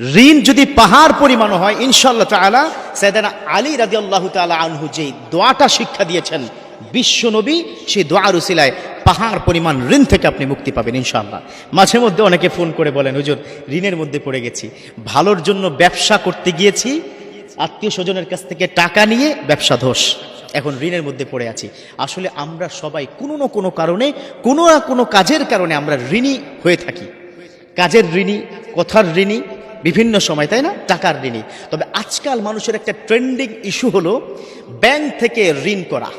ঋণ যদি পাহাড় পরিমাণ হয় ইনশাল্লাহ তালা সৈদানা আলী রাজি আল্লাহ তালা আনহু যে দোয়াটা শিক্ষা দিয়েছেন বিশ্ব নবী, সেই দোয়ার উসিলায় পাহাড় পরিমাণ ঋণ থেকে আপনি মুক্তি পাবেন ইনশাল্লাহ মাঝে মধ্যে অনেকে ফোন করে বলেন, হুজুর, ঋণের মধ্যে পড়ে গেছি। ভালোর জন্য ব্যবসা করতে গিয়েছি, আত্মীয় স্বজনের কাছ থেকে টাকা নিয়ে ব্যবসা ধস। এখন ঋণের মধ্যে পড়ে আছি। আসলে আমরা সবাই কোনো না কোনো কারণে, কোনো না কোনো কাজের কারণে আমরা ঋণী হয়ে থাকি। কাজের ঋণী, কথার ঋণী বিভিন্ন সময়, তাই না? টাকার ঋণী। তবে আজকাল মানুষের একটা ট্রেন্ডিং ইস্যু হলো ব্যাংক থেকে ঋণ করা।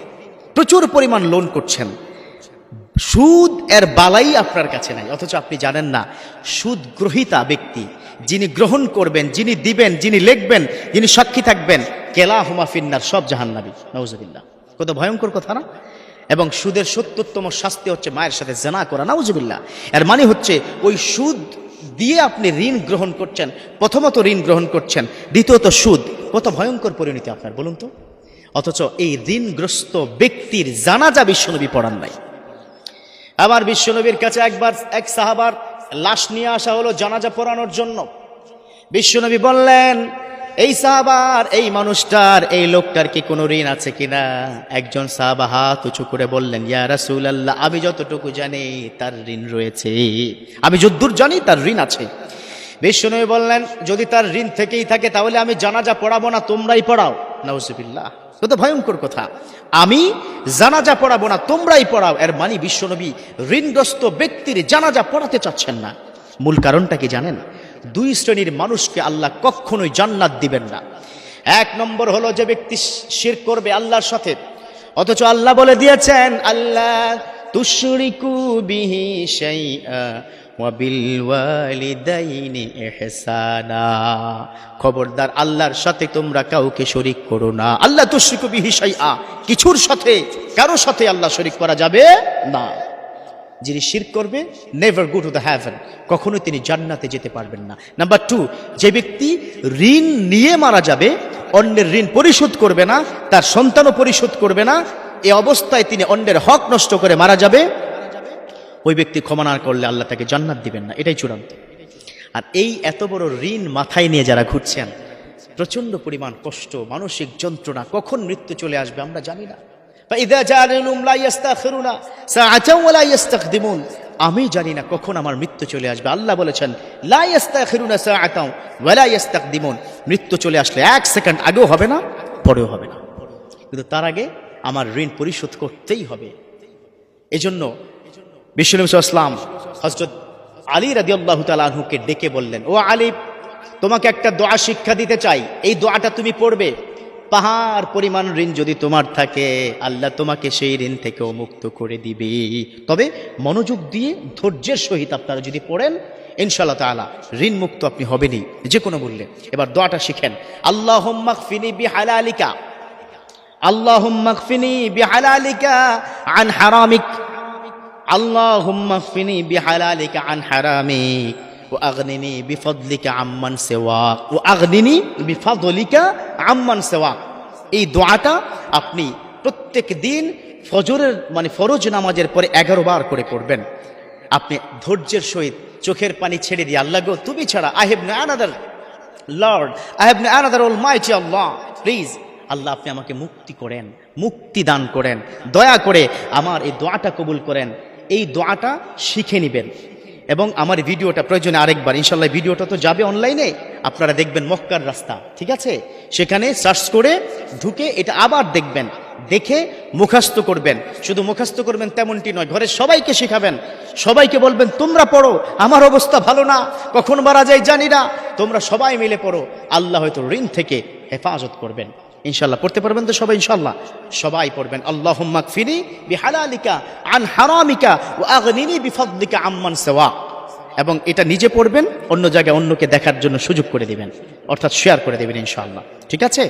প্রচুর পরিমাণ লোন করছেন। সুদ এর বালাই আপনার কাছে নাই। অথচ আপনি জানেন না সুদ গ্রহিতা ব্যক্তি, যিনি গ্রহণ করবেন, যিনি দিবেন, যিনি লিখবেন, যিনি সাক্ষী থাকবেন, কেলা হুমা ফিন্নার, সব জাহান্নাবি নওজবিল্লা কত ভয়ঙ্কর কথা না? এবং সুদের সত্তরতম শাস্তি হচ্ছে মায়ের সাথে জেনা করা। নাউজুবিল্লাহ। এর মানে হচ্ছে ওই সুদ দিয়ে আপনি ঋণ গ্রহণ করছেন, প্রথমত ঋণ গ্রহণ করছেন, দ্বিতীয়ত সুদ কত ভয়ঙ্কর পরিণতি আপনার, বলুন তো। অথচ এই ঋণগ্রস্ত ব্যক্তির জানাজা বিশ্বনবী পড়ান নাই। আবার বিশ্বনবীর কাছে একবার এক সাহাবার লাশ নিয়ে আসা হলো জানাজা পড়ানোর জন্য। বিশ্বনবী বললেন এই সাহাবার, এই মানুষটার, এই লোকটার কি কোনো ঋণ আছে কিনা? একজন সাহাবা হাত উঁচু করে বললেন, ইয়া রাসূলুল্লাহ, আমি যতটুকু জানি তার ঋণ রয়েছে। আমি যদ্দূর জানি তার ঋণ আছে। বিশ্বনবী বললেন, যদি তার ঋণ থেকেই থাকে, তাহলে আমি জানাজা পড়াবো না, তোমরাই পড়াও। নাউজুবিল্লাহ, কত ভয়ঙ্কর কথা। আমি জানাজা পড়াবো না, তোমরাই পড়াও। এর মানে বিশ্বনবী ঋণগ্রস্ত ব্যক্তির জানাজা পড়াতে চাচ্ছেন না। মূল কারণটা কি জানেন? দুই শ্রেণির মানুষকে আল্লাহ কখনোই জান্নাত দিবেন না। এক নম্বর হলো যে ব্যক্তি শির করবে আল্লাহর সাথে। অথচ আল্লাহ বলে দিয়েছেন, আল্লাহ খবরদার, আল্লাহর সাথে তোমরা কাউকে শরিক করো না। আল্লাহ তুশরিকু বিহি শাইআ। কিছুর সাথে কারও সাথে আল্লাহ শরিক করা যাবে না। যিনি শির করবে never go to the heaven কখনোই তিনি জান্নাতে যেতে পারবেন না। নাম্বার টু যে ব্যক্তি ঋণ নিয়ে মারা যাবে, অন্যের ঋণ পরিশোধ করবে না, তার সন্তানও পরিশোধ করবে না, এ অবস্থায় তিনি অন্যের হক নষ্ট করে মারা যাবে। ওই ব্যক্তি ক্ষমা না করলে আল্লাহ তাকে জান্নাত দিবেন না। এটাই চূড়ান্ত। আর এই এত বড় ঋণ মাথায় নিয়ে যারা ঘুরছেন প্রচণ্ড পরিমাণ কষ্ট, মানসিক যন্ত্রণা, কখন মৃত্যু চলে আসবে আমরা জানি না। আমি জানি না কখন আমার মৃত্যু চলে আসবে। আল্লাহ বলেছেন মৃত্যু চলে আসলে এক সেকেন্ড আগেও হবে না, পরেও হবে না। কিন্তু তার আগে আমার ঋণ পরিশোধ করতেই হবে। এজন্য বিশ্বনবী ইসলাম হজরত আলী রাজি আল্লাহ তালুকে ডেকে বললেন, ও আলী, তোমাকে একটা দোয়া শিক্ষা দিতে চাই। এই দোয়াটা তুমি পড়বে? পাহাড় পরিমাণ ঋণ যদি তোমার থাকে, আল্লাহ তোমাকে সেই ঋণ থেকেও মুক্ত করে দিবে। তবে মনোযোগ দিয়ে ধৈর্যের সহিত আপনারা যদি পড়েন ইনশাল্লাহ তালা ঋণ মুক্ত আপনি হবেনই। যে কোনো বললে এবার দোয়াটা শিখেন। আল্লাহ ফিনি বি আল্লাহ ফিনি বি আন হারামিক। আল্লাহ ফিনি বি আন হারামিক। ও আগ্নিনী বিফদলিকা আম্মান সেওয়াক ও আগ্নিনী বিফদলিকা আম্মান সেওয়াক এই দোয়াটা আপনি প্রত্যেক দিন ফজরের মানে ফরজ নামাজের পরে এগারো বার করে করবেন আপনি ধৈর্যের সহিত চোখের পানি ছেড়ে দিয়ে, আল্লাহ গো, তুমি ছাড়া I have no another lord I have no another my mighty Allah please Allah আপনি আমাকে মুক্তি করেন, মুক্তি দান করেন। দয়া করে আমার এই দোয়াটা কবুল করেন। এই দোয়াটা শিখে নেবেন। এবং আমার ভিডিওটা প্রয়োজনে আরেকবার, ইনশাল্লাহ ভিডিওটা তো যাবে অনলাইনে, আপনারা দেখবেন মক্কার রাস্তা, ঠিক আছে? সেখানে সার্চ করে ঢুকে এটা আবার দেখবেন, দেখে মুখাস্ত করবেন। শুধু মুখাস্ত করবেন তেমনটি নয়, ঘরের সবাইকে শেখাবেন। সবাইকে বলবেন, তোমরা পড়ো, আমার অবস্থা ভালো না, কখন মারা যায় জানি না। তোমরা সবাই মিলে পড়ো, আল্লাহ হয়তো ঋণ থেকে হেফাজত করবেন। ইনশাল্লাহ পড়তে পারবেন তো সবাই ইনশাল্লাহ সবাই পড়বেন। আল্লাহ ফিরি বিহালালিকা আন হারামিকা ও আগনিনি বিফদলিকা আম্মান সেওয়া। এবং এটা নিজে পড়বেন, অন্য জায়গায় অন্যকে দেখার জন্য সুযোগ করে দিবেন। অর্থাৎ শেয়ার করে দেবেন ইনশাল্লাহ ঠিক আছে?